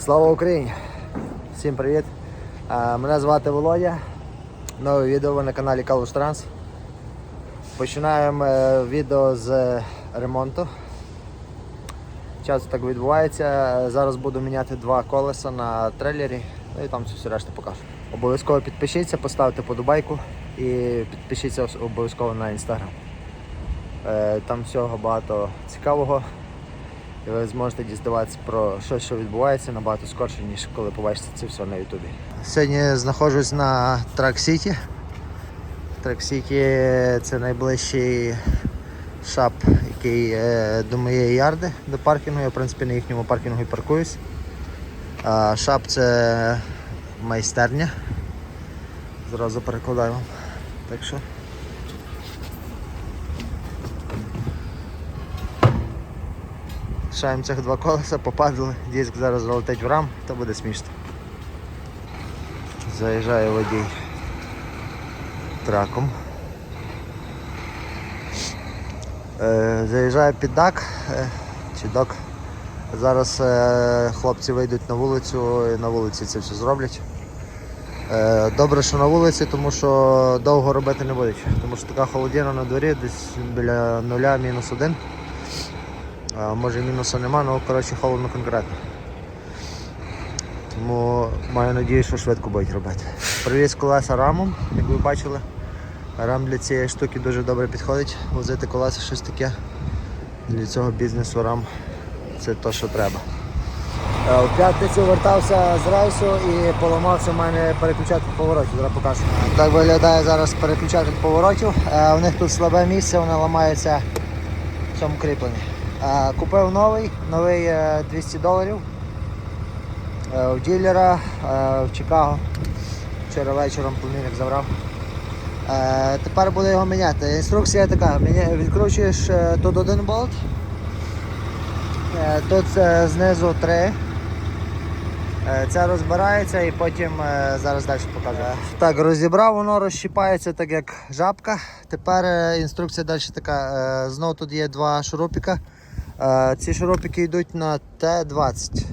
Слава Україні! Всім привіт! Мене звати Володя. Нове відео на каналі Калуш Транс. Починаємо е, відео з ремонту. Часто так відбувається. Зараз буду міняти два колеса на трейлері, ну і там все решта покажу. Обов'язково підпишіться, поставте подобайку і підпишіться обов'язково на інстаграм. Е, Там всього багато цікавого. І ви зможете дізнаватися про щось, що відбувається набагато скорше, ніж коли побачите це все на Ютубі. Сьогодні знаходжусь на Трак Сіті. Трак Сіті це найближчий шап, який е, до моєї ярди, до паркінгу. Я в принципі на їхньому паркінгу і паркуюсь. Шап це майстерня. Зразу перекладаю. Так що. Шаємо цих два колеса, попадали, диск зараз залетить в рам, то буде смішно. Заїжджає водій траком. Е, заїжджає під дак е, чи док. Зараз е, хлопці вийдуть на вулицю і на вулиці це все зроблять. Добре, що на вулиці, тому що довго робити не будуть, тому що така холодина на дворі, десь біля нуля, мінус один. Може мінуса нема, але коротше холодно конкретно. Тому маю надію, що швидко будуть робити. Привіз колеса рамом, як ви бачили. Рам для цієї штуки дуже добре підходить. Возити колеса щось таке. Для цього бізнесу рам це те, що треба. Е, В п'ятницю вертався з рейсу і поламався в мене переключатель поворотів. Зараз покажу. Так виглядає зараз переключатель поворотів. Е, У них тут слабе місце, воно ламається в цьому кріпленні. Е, Купив новий, новий е, 200 доларів е, у ділера е, в Чикаго. Вчора вечором племінник забрав. Е, Тепер буду його міняти. Інструкція така, відкручуєш е, тут один болт, е, тут е, знизу три. Е, Це розбирається і потім е, зараз далі покажу. Так, розібрав, воно розщіпається так як жабка. Тепер е, інструкція далі така. е, Знову тут є два шурупіка. Е, Ці шурупики йдуть на Т-20.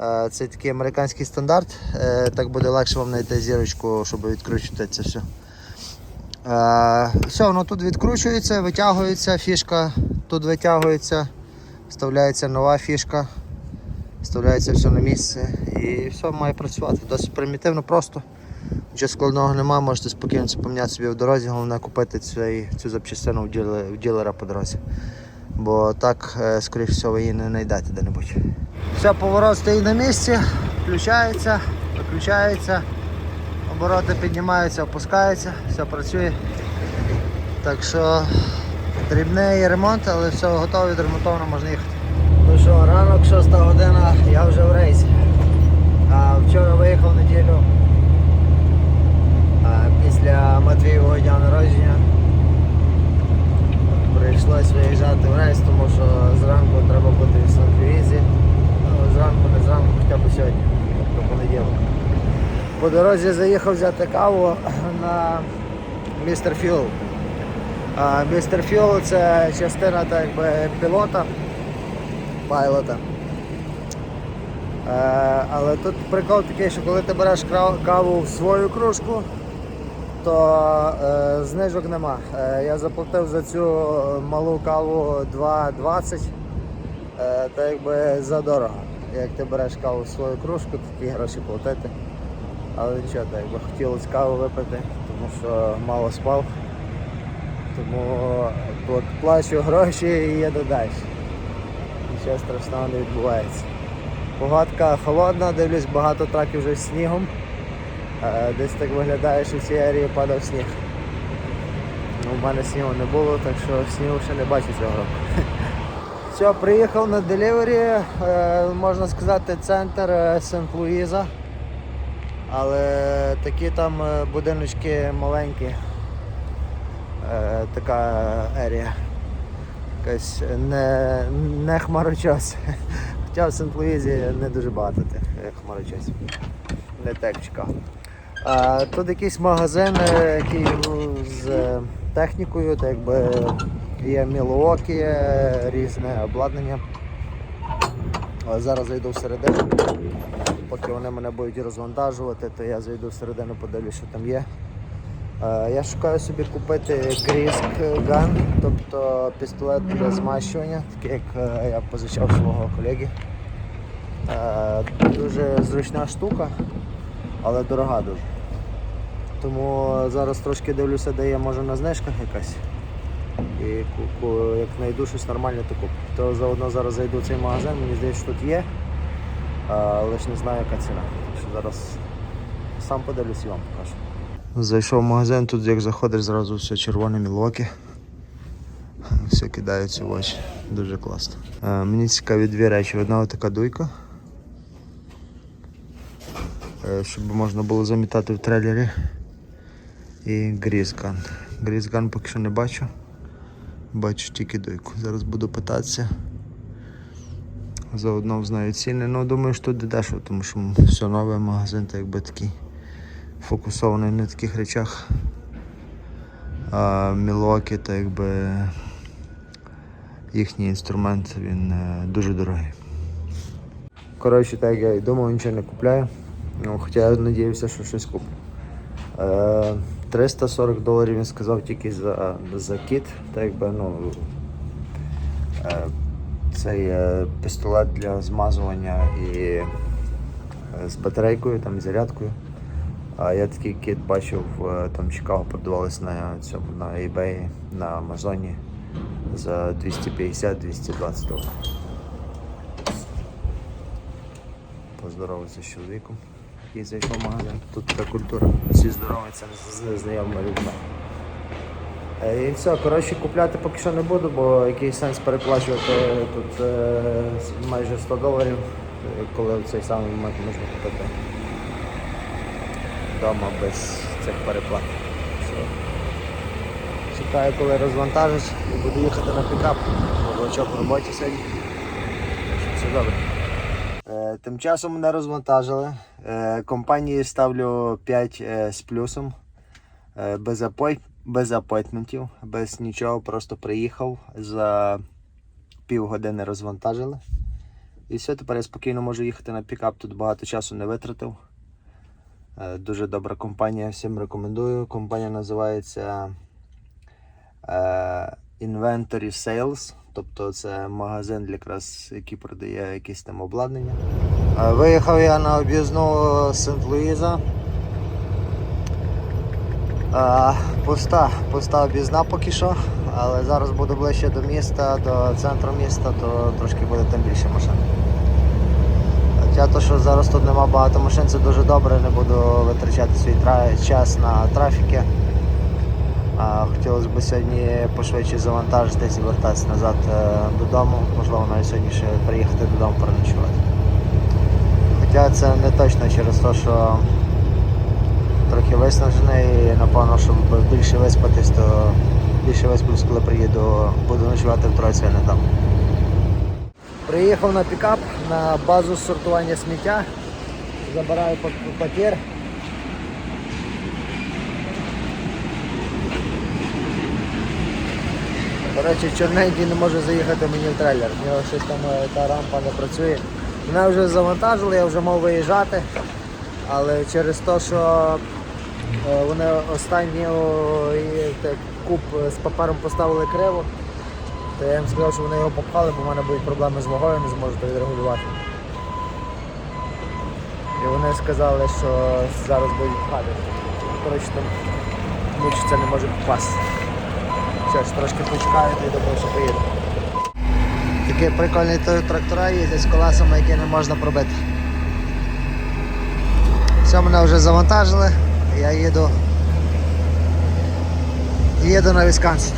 Е, Це такий американський стандарт. Е, Так буде легше вам знайти зірочку, щоб відкручувати це все. Все, воно тут відкручується, витягується, фішка тут витягується, вставляється нова фішка. Вставляється все на місце і все має працювати. Досить примітивно, просто. Нічого складного немає, можете спокійно поміняти собі в дорозі, головне купити цей, цю запчастину в ділера по дорозі. Бо так, е, скоріш всього, її не знайдете де-небудь. Все, поворот стоїть на місці, включається, виключається, обороти піднімаються, опускаються, все працює. Так що дрібний ремонт, але все готово, відремонтовано, можна їхати. Ну що, ранок, 6 година, я вже в рейсі. А, вчора виїхав неділю а, після Матвієвого дня народження. Прийшлось виїжджати в рейс, тому що зранку треба бути в Сан-Квізі. Ну, зранку, не зранку, хоча б сьогодні, до понеділка. По дорозі заїхав взяти каву на містер Філ. Містер Філ це частина так якби пілота пайлота. Е, але тут прикол такий, що коли ти береш каву в свою кружку, то е, знижок нема. Е, я заплатив за цю малу каву 2,20, е, та якби задорого. Як ти береш каву в свою кружку, то такі гроші платити. Але нічого, так якби хотілося каву випити, тому що мало спав. Тому плачу гроші і їду далі нічого страшного не відбувається. Погодка холодна, дивлюсь, багато траків вже з снігом. Десь так виглядає, що в цій арії падав сніг. Ну, У мене снігу не було, так що снігу ще не бачу цього року. Все, приїхав на делівері, можна сказати, центр Сент-Луїза. Але такі там е, будиночки маленькі. Е, Така ерія якась не, не хмарочос. Хоча в Сент-Луїзі не дуже багато тих е, хмарочосів. Не так в Чикаго. А, тут якийсь магазин, е, який ну, з е, технікою, так якби є мілуокі, е, різне обладнання. Але зараз зайду всередину. Поки вони мене будуть розвантажувати, то я зайду всередину, подивлюсь, що там є. Я шукаю собі купити Grist Gun, тобто пістолет для змащування, такий як я позичав свого колеги. Дуже зручна штука, але дорога дуже. Тому зараз трошки дивлюся, де є може на знижках якась. І як знайду щось нормальне, то куплю. То заодно зараз зайду в цей магазин, мені здається, що тут є, але ж не знаю, яка ціна. Що зараз сам подивлюсь і вам покажу. Зайшов в магазин, тут як заходиш, зразу все червоне мілокі. Все кидається в очі. Дуже класно. Мені цікаві дві речі. Одна така дуйка. Е, щоб можна було замітати в трейлері. І грізган. Грізган поки що не бачу. Бачу тільки дойку. Зараз буду питатися. Заодно взнаю ціни. Ну, думаю, що тут дешево, тому що все новий магазин, так якби такий фокусований на таких речах. А Мілокі, так якби їхній інструмент, він е, дуже дорогий. Коротше, так я і думав, нічого не купляю. Ну, хоча я надіявся, що щось куплю. Е, 340 доларів він сказав тільки за, за кіт, так якби ну. Е, цей е, пістолет для змазування і е, з батарейкою, там, зарядкою. А я такий кіт бачив, там Чикаго продавались на цьому на eBay, на Амазоні за 250-220 доларів. Поздоровався з чоловіком, який зайшов магазин. Тут така культура. Всі здороваються з знайомими людьми. Е, І все, коротше, купляти поки що не буду, бо який сенс переплачувати тут е, майже 100 доларів, коли в цей самий момент можна купити вдома без цих переплат. Все. Чекаю, коли розвантажать і буду їхати на пікап. Облачок в роботі сьогодні. Все добре. Тим часом мене розвантажили. Е, Компанії ставлю 5 е, з плюсом. Е, Без, апой... без апойтментів, без нічого, просто приїхав за півгодини розвантажили. І все, тепер я спокійно можу їхати на пікап, тут багато часу не витратив. Дуже добра компанія, всім рекомендую. Компанія називається Inventory Sales, тобто це магазин якраз, який продає якесь там обладнання. Е, Виїхав я на об'їзну Сент-Луїза. Е, Пуста, пуста об'їзна поки що, але зараз буду ближче до міста, до центру міста, то трошки буде там більше машин. Хоча то, що зараз тут нема багато машин, це дуже добре, не буду витрачати свій час на трафіки. Хотілося б сьогодні пошвидше завантажитись і вертатися назад е, додому. Можливо, навіть сьогодні ще приїхати додому переночувати. Хоча це не точно через те, що трохи виснажений і напевно, щоб більше виспатись, то більше висплюсь, коли приїду, буду ночувати в Тройці, а не там. Приїхав на пікап на базу сортування сміття. Забираю папір. Речі, чорненький не може заїхати мені в трейлер. В нього щось там е, та рампа не працює. Мене вже завантажили, я вже мав виїжджати. Але через те, що е, вони останню куб з папером поставили криво, то я їм сказав, що вони його попхали, бо в мене будуть проблеми з вагою, не зможу то відрегулювати. І вони сказали, що зараз будуть пхати. Коротше, там мучиться не може попасти. Ж, трошки почекаю, то й думаю, що поїду. Такі тр- трактора їздять з колесами, які не можна пробити. Все, мене вже завантажили, я їду. Їду на Вісконсин.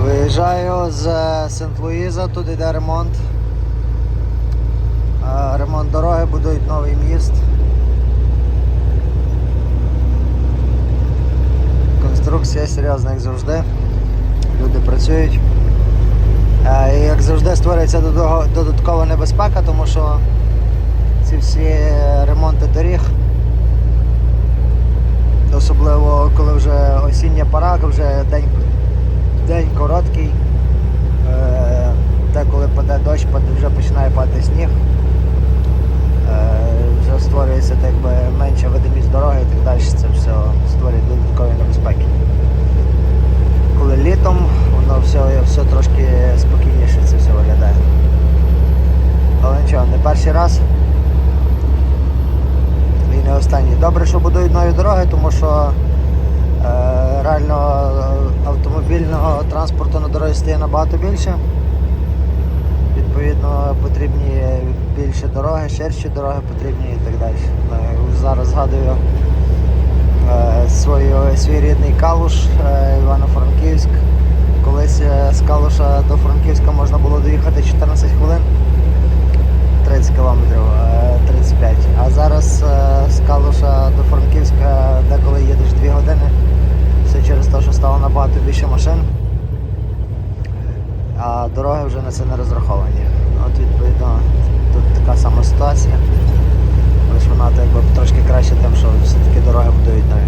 Виїжджаю з Сент-Луїза, тут йде ремонт. Ремонт дороги, будують новий міст. Конструкція серйозна, як завжди. Люди працюють. Е, І як завжди створюється додаткова небезпека, тому що ці всі ремонти доріг, особливо коли вже осіння пора, вже день, день короткий, е, деколи паде дощ, вже починає падати сніг. Е, Вже створюється так би менша видимість дороги і так далі. Це все створює додаткові небезпеки. Коли літом воно все, все трошки спокійніше це все виглядає. Але нічого, не перший раз. І не останній. Добре, що будують нові дороги, тому що е, реально е, автомобільного транспорту на дорозі стає набагато більше. Відповідно, потрібні більше дороги, ширші дороги потрібні і так далі. Е, Зараз згадую е, свою, свій рідний Калуш, е, Івано-Франківськ. Колись е, з Калуша до Франківська можна було доїхати 14 хвилин. 30 кілометрів, е, 35. А зараз з Калуша до Франківська деколи їдеш 2 години. Все через те, що стало набагато більше машин. А дороги вже на це не розраховані. От відповідно тут така сама ситуація. Лише вона якби трошки краще тим, що все-таки дороги будують нові.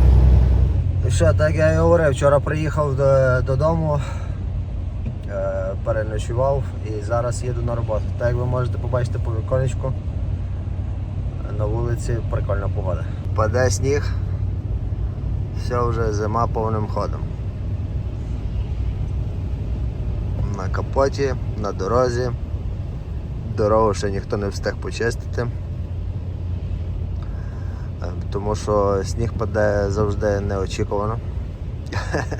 І що, так я і говорив, вчора приїхав до, додому, е, переночував і зараз їду на роботу. Так як ви можете побачити по віконечку, на вулиці прикольна погода. Паде сніг, все вже зима повним ходом. На капоті, на дорозі. Дорогу ще ніхто не встиг почистити. Е, Тому що сніг паде завжди неочікувано.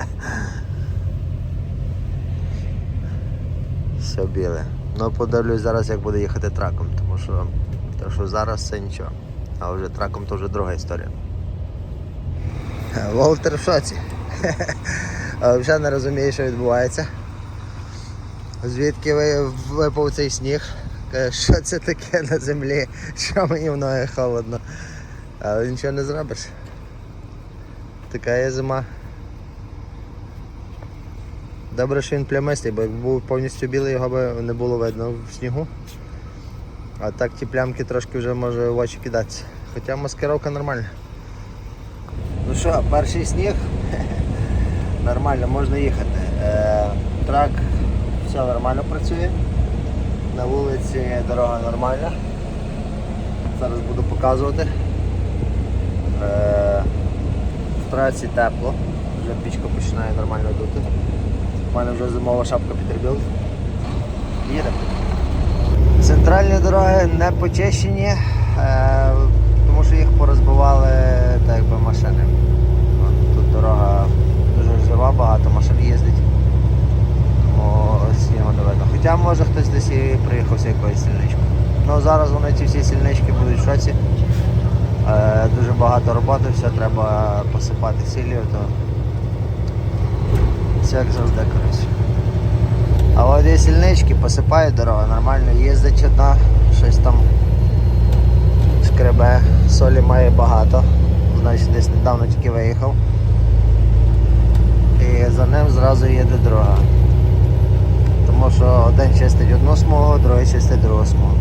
Все біле. Ну подивлюсь зараз, як буде їхати траком, тому що, тому що зараз це нічого. А вже траком то вже друга історія. Волтер в шоці. Взагалі не розуміє, що відбувається. Звідки випав цей сніг? Каже, що це таке на землі, що мені ноги холодно. Але нічого не зробиш. Така є зима. Добре, що він плямистий, бо якби був повністю білий, його би не було видно в снігу. А так ті плямки трошки вже може в очі кидатися. Хоча маскировка нормальна. Ну що, перший сніг. Нормально, можна їхати. Е, трак все нормально працює. На вулиці дорога нормальна. Зараз буду показувати. Е, в траці тепло, вже пічка починає нормально дути. У мене вже зимова шапка Peterbilt. Їдемо. Центральні дороги не почищені, е, тому що їх порозбивали так якби машини. Тут дорога дуже жива, багато машин їздить. Тому снігу не видно. Хоча може хтось десь і приїхався якоюсь сільничкою. Ну зараз вони ці всі сільнички будуть в шоці. Е, дуже багато роботи, все треба посипати сіллю, то все як завжди коротше. А от є сільнички, посипають дорогу, нормально їздить одна, щось там шкребе, солі має багато, значить десь недавно тільки виїхав. І за ним зразу їде друга. Тому що один чистить одну смугу, другий чистить другу смугу.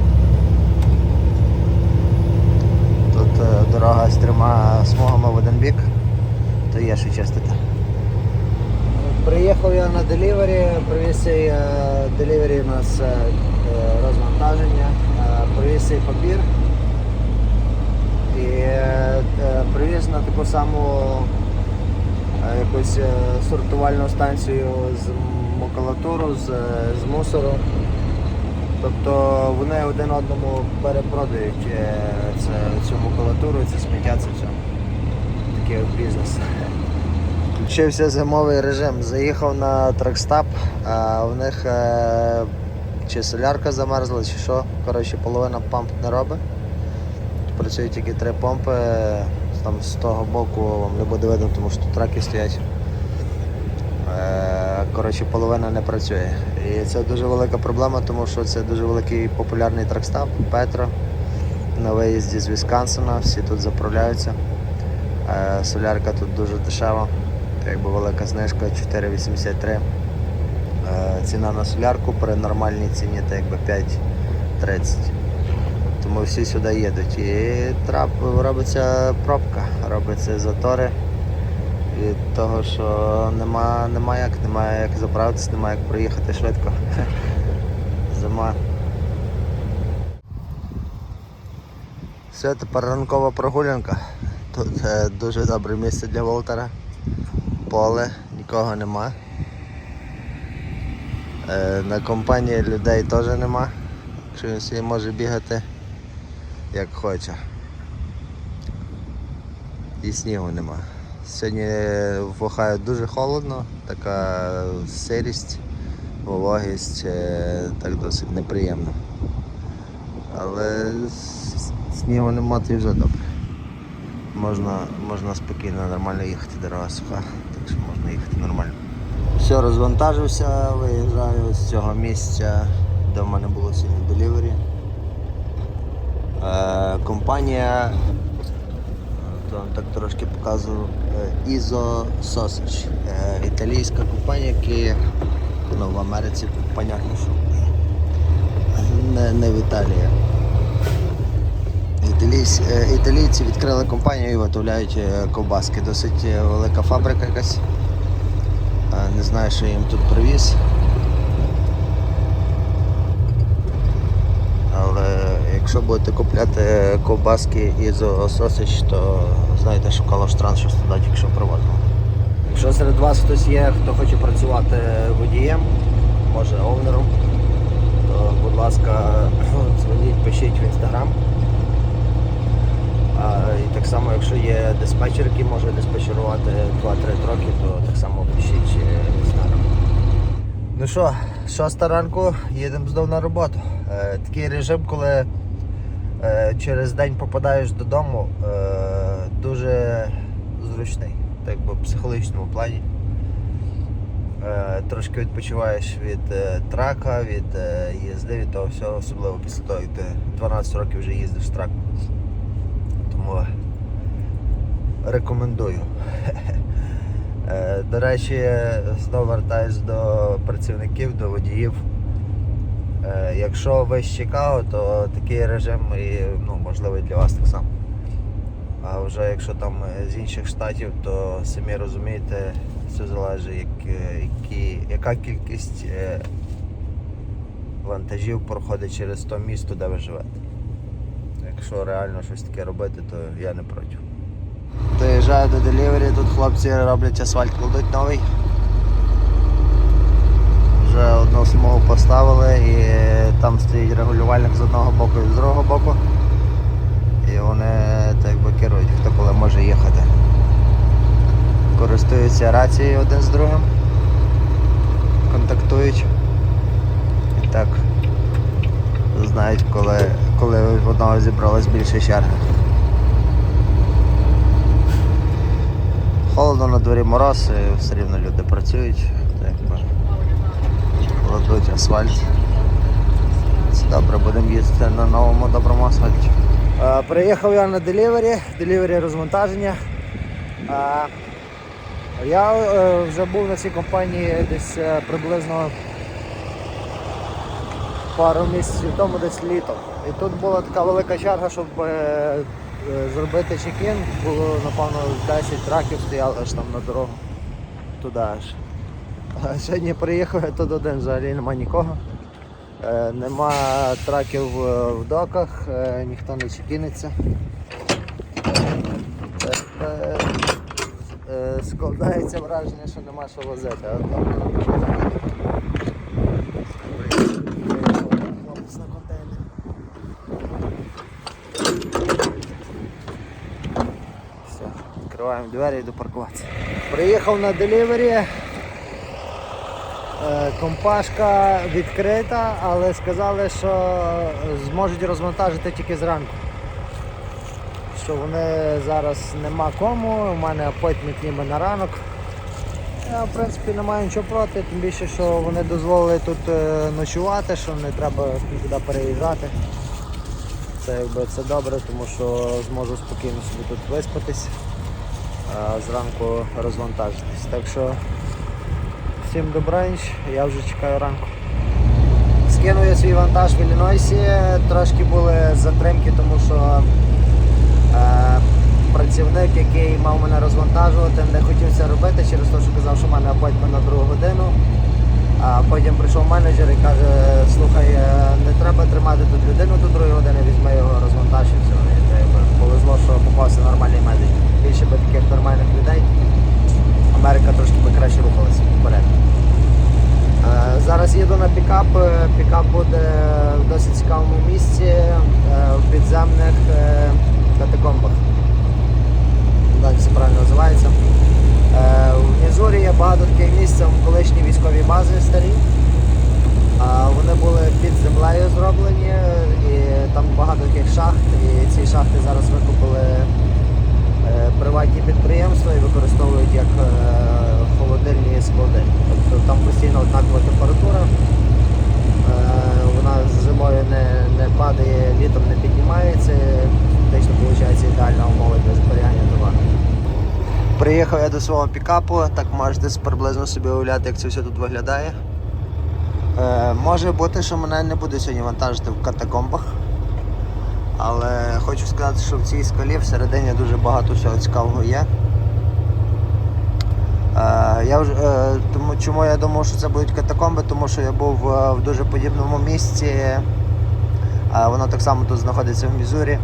Тут е, дорога з трьома смугами в один бік, то є що чистити. Приїхав я на делівері, привіз е, делівері у нас е, розвантаження, привіз цей папір і привіз на таку саму якусь сортувальну станцію з макулатуру, з, з мусору. Тобто вони один одному перепродають е, це, цю макулатуру, це сміття, це все. Такий бізнес. Включився зимовий режим. Заїхав на тракстап, а в них е, чи солярка замерзла, чи що. Коротше, половина помп не робить. Працюють тільки три помпи. Там з того боку вам не буде видно, тому що тут траки стоять. Е, Коротше, половина не працює. Це дуже велика проблема, тому що це дуже великий популярний тракстап Петро. На виїзді з Вісконсина, всі тут заправляються. Е, Солярка тут дуже дешева, якби велика знижка 4,83. Е, Ціна на солярку при нормальній ціні це якби 5,30. Тому всі сюди їдуть. І трап, робиться пробка, робиться затори від того, що нема, нема як, немає як заправитися, немає як проїхати швидко. нема. Все, тепер ранкова прогулянка. Тут е, дуже добре місце для Волтера. Поле, нікого нема. Е, на компанії людей теж нема. Якщо він собі може бігати як хоче. І снігу нема. Сьогодні в Охайо дуже холодно, така сирість, вологість, е, так досить неприємно. Але снігу нема, то і вже добре. Можна, можна спокійно, нормально їхати, дорога суха, так що можна їхати нормально. Все, розвантажився, виїжджаю з цього місця, де в мене було сьогодні делівері. Е, компанія, то так трошки показував, Iso Sausage. Е, італійська компанія, яка ну, в Америці понятно, що не, не в Італії. Італійсь, е, італійці відкрили компанію і виготовляють е, ковбаски. Досить е, велика фабрика якась. Е, Не знаю, що їм тут привіз. Але якщо будете купляти ковбаски із Sausage, то знаєте, що Калоштран щось туди тільки що. Якщо серед вас хтось є, хто хоче працювати водієм, може овнером, то будь ласка, дзвоніть, пишіть в інстаграм. І так само, якщо є диспетчер, який може диспетчерувати 2-3 роки, то так само пишіть е, в інстаграм. Ну що, шоста ранку, їдемо знову на роботу. Е, такий режим, коли е, через день попадаєш додому, е, дуже зручний, так би в психологічному плані. Е, трошки відпочиваєш від е, трака, від е, їзди, від того всього, особливо після того, як ти 12 років вже їздиш траком. Тому рекомендую. Е, До речі, знову вертаюсь до працівників, до водіїв. Е, Якщо ви з Чикаго, то такий режим і, ну, можливий для вас так само. А вже якщо там з інших штатів, то самі розумієте, все залежить, як, е, які, яка кількість е, вантажів проходить через то місто, де ви живете. Якщо реально щось таке робити, то я не проти. Доїжджаю до делівері, тут хлопці роблять асфальт, кладуть новий. Вже одну смугу поставили і там стоїть регулювальник з одного боку і з другого боку. І вони так би керують, хто коли може їхати. Користуються рацією один з другим, контактують. І так знають, коли, коли в одного зібралось більше черги. Холодно на дворі мороз, і все рівно люди працюють, кладуть асфальт. Добре, будемо їздити на новому доброму асфальті. Е, приїхав я на делівері, делівері розвантаження. Е, я е, вже був на цій компанії десь приблизно пару місяців тому, десь літом. І тут була така велика черга, щоб зробити чекін. Було, напевно, 10 траків стояли аж там на дорогу. Туди аж. Сьогодні приїхав, я тут один взагалі нема нікого. Е, нема траків в доках, е, ніхто не чекіниться. Е, е, складається враження, що нема що возити. а там. Хлопець на контейнері. Все, відкриваємо двері і йду паркуватися. Приїхав на делівері. Е, Компашка відкрита, але сказали, що зможуть розвантажити тільки зранку. Що вони зараз нема кому, у мене апойтмент ніби на ранок. Я в принципі не маю нічого проти, тим більше, що вони дозволили тут е, ночувати, що не треба нікуди переїжджати. Це якби це добре, тому що зможу спокійно собі тут виспатись, а зранку розвантажитись. Так що всім добраніч, я вже чекаю ранку. Скинув я свій вантаж в Іллінойсі, трошки були затримки, тому що е, працівник, який мав мене розвантажувати, не хотів це робити через те, що казав, що в мене апойтмент на другу годину. А потім прийшов менеджер і каже, слухай, е, не треба тримати тут людину до другої години, візьми його, розвантаж і все. І це якби повезло, що попався нормальний менеджер. Більше би таких нормальних людей. Америка трошки би краще рухалася вперед. Е, Зараз їду на пікап. Е, Пікап буде в досить цікавому місці е, в підземних катакомбах. Так це правильно називається. В Мізурі є багато таких місць, це колишні військові бази старі. Вони були під землею зроблені, і там багато таких шахт, і ці шахти зараз е, приватні підприємства і використовують як е, холодильні склади. Тобто там постійно однакова температура, е, вона зимою не, не падає, літом не піднімається. Фактично виходить ідеальна умова для зберігання товару. Приїхав я до свого пікапу, так можете приблизно собі уявляти, як це все тут виглядає. Е, може бути, що мене не буде сьогодні вантажити в катакомбах. Але хочу сказати, що в цій скалі всередині дуже багато всього цікавого є. Е, я вже, е, тому, чому я думав, що це будуть катакомби, тому що я був е, в дуже подібному місці. Е, воно так само тут знаходиться в Мізурі.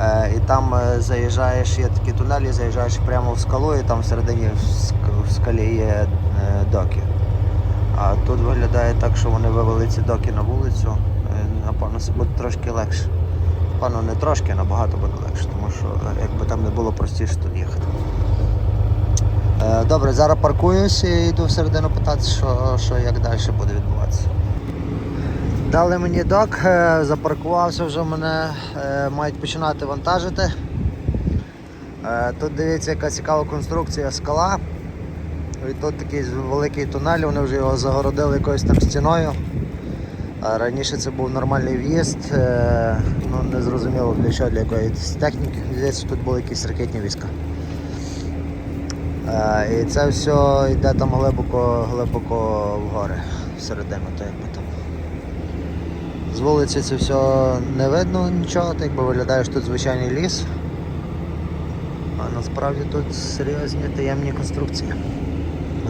Е, і там е, заїжджаєш, є такі тунелі, заїжджаєш прямо в скалу, і там всередині в ск- в скалі є е, доки. А тут виглядає так, що вони вивели ці доки на вулицю. Е, Напевно, це буде трошки легше. Напевно, не трошки, набагато буде легше, тому що е, якби там не було простіше тут їхати. Е, Добре, зараз паркуюсь і йду всередину питатися, що, що як далі буде відбуватися. Дали мені док, е, запаркувався вже мене, мають починати вантажити. Тут дивіться, яка цікава конструкція скала. І тут такий великий тунель, вони вже його загородили якоюсь там стіною. Раніше це був нормальний в'їзд, е, ну не зрозуміло для чого, для якоїсь техніки. Здається, тут були якісь ракетні війська. Е, І це все йде там глибоко, глибоко в гори, всередину, то якби там. З вулиці це все не видно нічого, так якби виглядає, що тут звичайний ліс. А насправді тут серйозні таємні конструкції.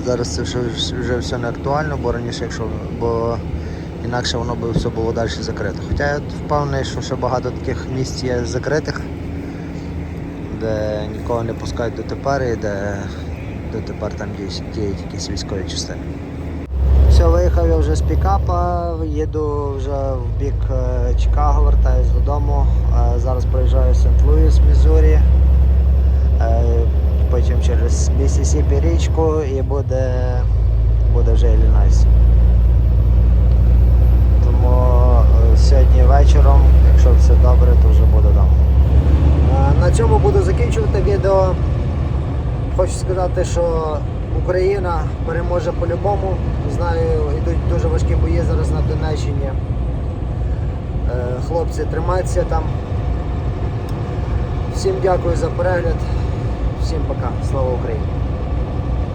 Зараз це вже, вже все не актуально, бо раніше, якщо бо інакше воно би все було далі закрито. Хоча я впевнений, що ще багато таких місць є закритих, де нікого не пускають дотепер і де дотепер там діють, якісь військові частини. Все, виїхав я вже з пікапа, їду вже в бік е, Чикаго, вертаюсь додому. Е, Зараз проїжджаю Сент-Луіс, Мізурі. Е, Потім через Місісіпі річку і буде, буде вже Іллінойс. Тому е, сьогодні вечором, якщо все добре, то вже буду вдома. Е, На цьому буду закінчувати відео. Хочу сказати, що Україна переможе по-любому. Знаю, йдуть дуже важкі бої зараз на Донеччині. Е, Хлопці, тримайтеся там. Всім дякую за перегляд. Всім пока. Слава Україні!